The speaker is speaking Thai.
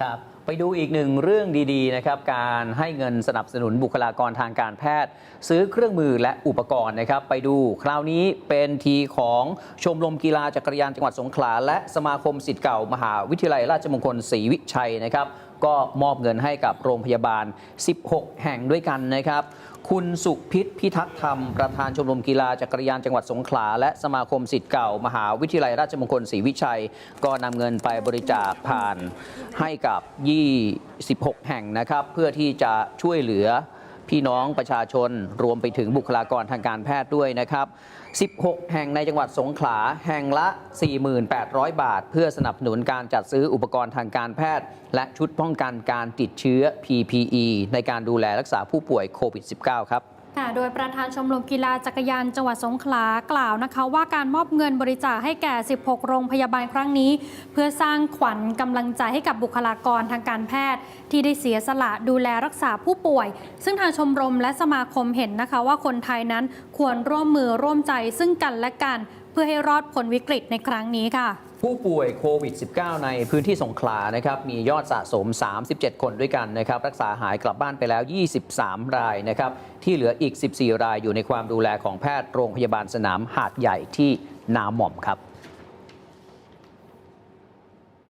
ครับ ไปดูอีกหนึ่งเรื่องดีๆนะครับการให้เงินสนับสนุนบุคลากรทางการแพทย์ ซื้อเครื่องมือและอุปกรณ์นะครับ ไปดูคราวนี้เป็นทีของชมรมกีฬาจักรยานจังหวัดสงขลา และสมาคมสิทธิ์เก่ามหาวิทยาลัยราชมงคลศรีวิชัยนะครับก็มอบเงินให้กับโรงพยาบาล 16 แห่งด้วยกันนะครับ คุณสุพิษพิทักษ์ธรรม ประธานชมรมกีฬาจักรยานจังหวัดสงขลา และสมาคมสิทธิ์เก่า มหาวิทยาลัยราชมงคลศรีวิชัย ก็นำเงินไปบริจาคผ่านให้กับที่ 16 แห่งนะครับ เพื่อที่จะช่วยเหลือพี่น้องประชาชนรวมไปถึงบุคลากรทางการแพทย์ด้วยนะครับ 16 แห่งในจังหวัดสงขลาแห่งละ 4,800 บาท เพื่อสนับสนุนการจัดซื้ออุปกรณ์ทางการแพทย์ และชุดป้องกันการติดเชื้อ PPE ในการดูแลรักษาผู้ป่วยโควิด -19 ครับ ค่ะโดยประธานชมรมกีฬาจักรยานจังหวัดสงขลากล่าวนะคะ ว่าการมอบเงินบริจาคให้แก่ 16 โรงพยาบาลครั้งนี้ เพื่อสร้างขวัญกำลังใจให้กับบุคลากรทางการแพทย์ ที่ได้เสียสละดูแลรักษาผู้ป่วย ซึ่งทางชมรมและสมาคมเห็นนะคะว่าคนไทยนั้นควรร่วมมือร่วมใจซึ่งกันและกัน เพื่อให้รอดพ้นวิกฤตในครั้งนี้ค่ะ ผู้ป่วยโควิด -19 ในพื้นที่สงขลานะครับมียอดสะสม 37 คนด้วยกันนะครับรักษาหายกลับบ้านไปแล้ว 23 รายนะครับที่เหลืออีก 14 รายอยู่ในความดูแลของแพทย์โรงพยาบาลสนามหาดใหญ่ที่นาหม่อมครับ